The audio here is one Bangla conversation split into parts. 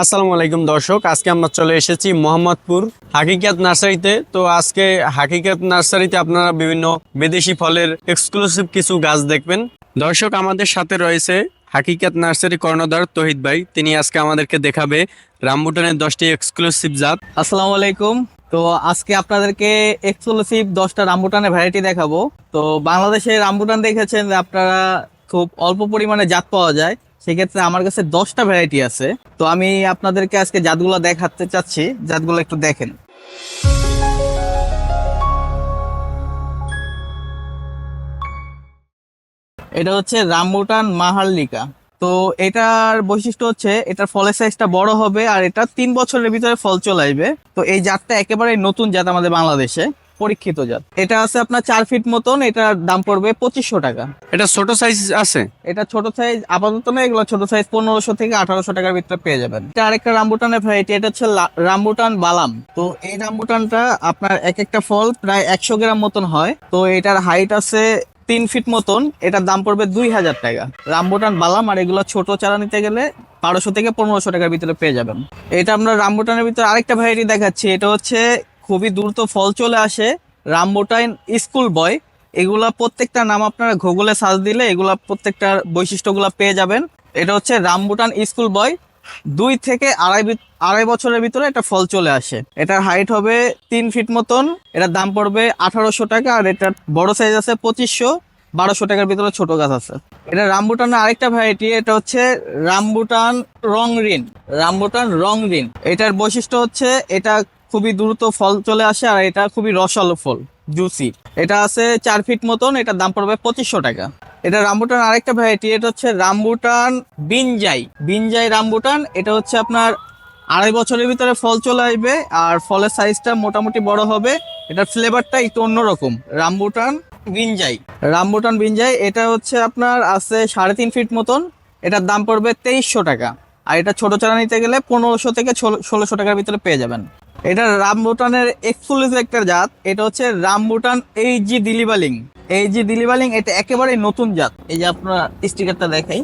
আসসালামু আলাইকুম দর্শক, আজকে আমরা চলে এসেছি মোহাম্মদপুর হাকিকাত নার্সারিতে। তো আজকে হাকিকাত নার্সারিতে আপনারা বিভিন্ন বিদেশি ফলের এক্সক্লুসিভ কিছু গাছ দেখবেন। দর্শক, আমাদের সাথে রয়েছে হাকিকাত নার্সারি কর্ণধার তহিদ ভাই। তিনি আজকে আমাদেরকে দেখাবে রামবুটানের দশটি এক্সক্লুসিভ জাত। আসসালামু আলাইকুম। তো আজকে আপনাদেরকে এক্সক্লুসিভ দশটা রামবুটানের ভ্যারাইটি দেখাবো। তো বাংলাদেশে রামবুটান দেখেছেন, আপনারা খুব অল্প পরিমাণে জাত পাওয়া যায়। সেক্ষেত্রে আমার কাছে দশটা ভ্যারাইটি আছে। তো আমি আপনাদেরকে আজকে জাতগুলো দেখাতে চাচ্ছি, জাতগুলো একটু দেখেন। এটা হচ্ছে রামবুটান মাহাল্লিকা তো এটার বৈশিষ্ট্য হচ্ছে, এটার ফলের সাইজটা বড় হবে আর এটা তিন বছরের ভিতরে ফল চলে আসবে। তো এই জাতটা একেবারে নতুন জাত আমাদের বাংলাদেশে। পরীক্ষিত জাত। এটা আছে আপনার চার ফিট মতন এটার দাম পড়বে পঁচিশশো টাকা। এটা ছোট সাইজ আছে? এটা ছোট সাইজ আপাতত না এগুলো ছোট সাইজ পনেরোশো থেকে আঠারোশো টাকার ভিতরে পেয়ে যাবেন। এটা আরেকটা রামবুটানের ভ্যারাইটি এটা হচ্ছে রামবুটান বালাম। তো এই রামবুটানটা আপনার এক একটা ফল প্রায় একশো গ্রাম মতন হয়। তো এটার হাইট আছে তিন ফিট মতন এটার দাম পড়বে দুই হাজার টাকা। রামবুটান বালাম আর এগুলো ছোট চারা নিতে গেলে বারোশো থেকে পনেরোশো টাকার ভিতরে পেয়ে যাবেন। এটা আমরা রামবুটানের ভিতরে আরেকটা ভ্যারাইটি দেখাচ্ছি এটা হচ্ছে খুবই দ্রুত ফল চলে আসে। রামবুটান স্কুল বয়, এগুলা প্রত্যেকটা নাম আপনারা গুগলে সার্চ দিলে এগুলা প্রত্যেকটার বৈশিষ্ট্যগুলো পেয়ে যাবেন। এটা হচ্ছে রামবুটান স্কুল বয়। দুই থেকে আড়াই আড়াই বছরের ভিতরে এটা ফল চলে আসে। এটার হাইট হবে তিন ফিট মতন, এটার দাম পড়বে আঠারোশো টাকা আর এটার বড় সাইজ আছে পঁচিশশো, বারোশো টাকার ভিতরে ছোট গাছ আছে। এটা রামবুটানের আরেকটা ভ্যারাইটি এটা হচ্ছে rambutan Rongrien rambutan Rongrien এটার বৈশিষ্ট্য হচ্ছে এটা খুবই দ্রুত ফল চলে আসে আর এটা খুবই রসালো ফল জুসি এটা আছে চার ফিট মতন, এটার দাম পড়বে পঁচিশশো টাকা। এটা রামবুটান আরেকটা ভ্যারাইটি এটা হচ্ছে রামবুটান বিনজাই। বিনজাই রামবুটান, এটা হচ্ছে আপনার আড়াই বছরের ভিতরে ফল চলে আসবে আর ফলের সাইজটা মোটামুটি বড় হবে। এটার ফ্লেভারটা একটু অন্যরকম, রামবুটান বিনজাই। রামবুটান বিনজাই, এটা হচ্ছে আপনার আছে সাড়ে তিন ফিট মতন, এটার দাম পড়বে তেইশশো টাকা। আর এটা ছোট চারা নিতে গেলে পনেরোশো থেকে ষোলোশো টাকার ভিতরে পেয়ে যাবেন। এটা রামবুটানের এক্সক্লুসিভ একটা জাত। এটা হচ্ছে রামবুটান এই জি দিলিবালিং। এই জি দিলিবালিং, এটা একেবারে নতুন জাত। এই যে আপনার স্টিকারটা দেখাই।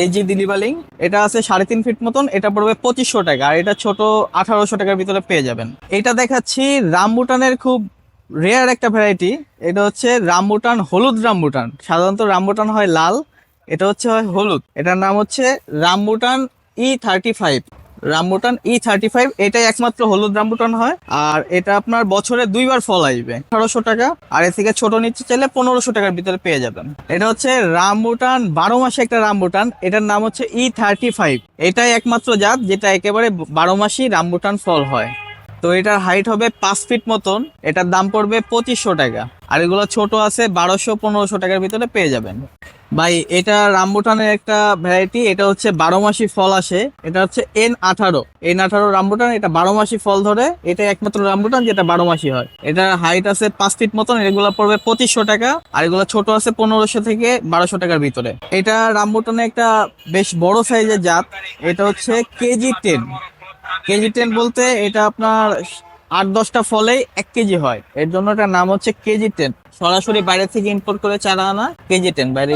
এই যে দিলিবালিং, এটা আছে সাড়ে তিন ফিট মতন, এটা পড়বে পঁচিশশো টাকা, আর এটা ছোট আঠারোশো টাকার ভিতরে পেয়ে যাবেন। এটা দেখাচ্ছি রামবুটানের খুব রেয়ার একটা ভ্যারাইটি এটা হচ্ছে রামবুটান হলুদ রামবুটান সাধারণত রামবুটান হয় লাল, এটা হচ্ছে হয় হলুদ। এটার নাম হচ্ছে rambutan E thirty five rambutan E thirty five এটাই একমাত্র হলুদ রামবুটান হয়। আর এটা আপনার বছরে দুইবার ফল আসবে। আঠারোশো টাকা। আর এর থেকে ছোট নিচ্ছে চাইলে পনেরোশো টাকার ভিতরে পেয়ে যাবেন। এটা হচ্ছে রামবুটান, বারো মাসে একটা রামবুটান। এটার নাম হচ্ছে ই থার্টি ফাইভ এটাই একমাত্র জাত যেটা একেবারে বারো মাসই রামবুটান ফল হয়। তো এটার হাইট হবে পাঁচ ফিট মতন। এটার দাম পড়বে পঁচিশশো টাকা। আর এগুলো ছোট আছে, বারোশো পনেরোশো টাকার ভিতরে পেয়ে যাবেন। ভাই, এটা রামবুটানের একটা ভ্যারাইটি এটা হচ্ছে বারো মাসি ফল আসে, এটা হচ্ছে এন আঠারো। এন আঠারো রামবুটান, এটা বারো মাসি ফল ধরে, এটা একমাত্র রামবুটান যেটা বারো মাসি হয়। এটার হাইট আছে পাঁচ ফিট মতন, এগুলো পড়বে পঁচিশশো টাকা, আর এগুলো ছোট আছে পনেরোশো থেকে বারোশো টাকার ভিতরে। এটা রামবুটানে একটা বেশ বড় সাইজের জাত, এটা হচ্ছে কেজি টেন কেজি টেন বলতে এটা আপনার আট দশটা ফলেই এক কেজি হয়। এর জন্য এটার নাম হচ্ছে কেজি টেন। সরাসরি বাইরে থেকে ইম্পোর্ট করে চারা আনা কেজি টেন, বাইরে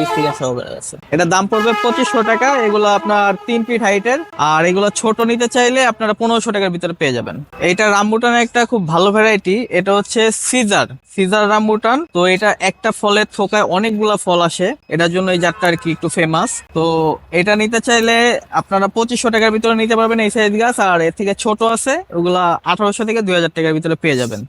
আছে এটা দাম পড়বে পঁচিশশো টাকা, এগুলো আপনার তিন ফিট হাইটের আর এগুলো ছোট নিতে চাইলে আপনারা পনেরোশো টাকার ভিতরে পেয়ে যাবেন। এটা রামবুটানের একটা খুব ভালো ভ্যারাইটি এটা হচ্ছে সিজার। সিজার রামবুটান, তো এটা একটা ফলের থোকায় অনেকগুলা ফল আসে। এটার জন্য এই জাতটা আর কি একটু ফেমাস তো এটা নিতে চাইলে আপনারা পঁচিশশো টাকার ভিতরে নিতে পারবেন এই সাইজ গাছ, আর এর থেকে ছোট আছে, ওগুলা আঠারোশো থেকে দুই হাজার হাজার টাকার ভিতরে পেয়ে যাবেন।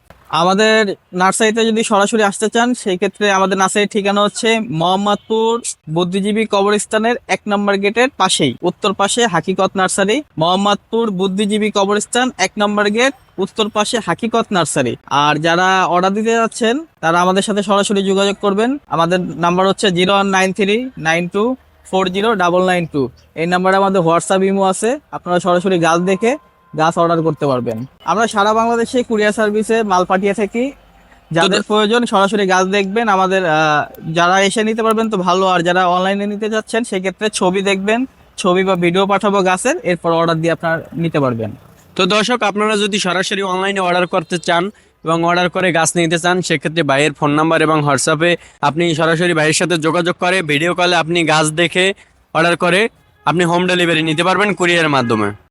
আমাদের নার্সারিতে যদি সরাসরি আসতে চান সেই ক্ষেত্রে আমাদের নার্সারির ঠিকানা হচ্ছে মোহাম্মদপুর বুদ্ধিজীবী কবরস্থানের এক নম্বর গেটের পাশেই। উত্তর পাশে হাকিকত নার্সারি, মোহাম্মদপুর বুদ্ধিজীবী কবরস্থান, এক নম্বর গেট, উত্তর পাশে হাকিকত নার্সারি। আর যারা অর্ডার দিতে যাচ্ছেন, তারা আমাদের সাথে সরাসরি যোগাযোগ করবেন। আমাদের নাম্বার হচ্ছে zero one nine three nine two four zero double nine two. এই নাম্বারে আমাদের হোয়াটসঅ্যাপ ইমো আছে। আপনারা সরাসরি গাছ দেখে গাছ অর্ডার করতে পারবেন। আমরা সারা বাংলাদেশে কুরিয়ার সার্ভিসে মাল পাঠিয়ে থাকি। যাদের প্রয়োজন সরাসরি গাছ দেখবেন। আমাদের যারা এসে নিতে পারবেন তো ভালো। আর যারা অনলাইনে নিতে যাচ্ছেন সেক্ষেত্রে ছবি দেখবেন। ছবি বা ভিডিও পাঠাবো গাছের এরপর অর্ডার দিয়ে আপনার নিতে পারবেন। তো দর্শক আপনারা যদি সরাসরি অনলাইনে অর্ডার করতে চান এবং অর্ডার করে গাছ নিতে চান সেক্ষেত্রে ভাইয়ের ফোন নাম্বার এবং হোয়াটসঅ্যাপে আপনি সরাসরি ভাইয়ের সাথে যোগাযোগ করে ভিডিও কলে আপনি গাছ দেখে অর্ডার করে আপনি হোম ডেলিভারি নিতে পারবেন কুরিয়ারের মাধ্যমে।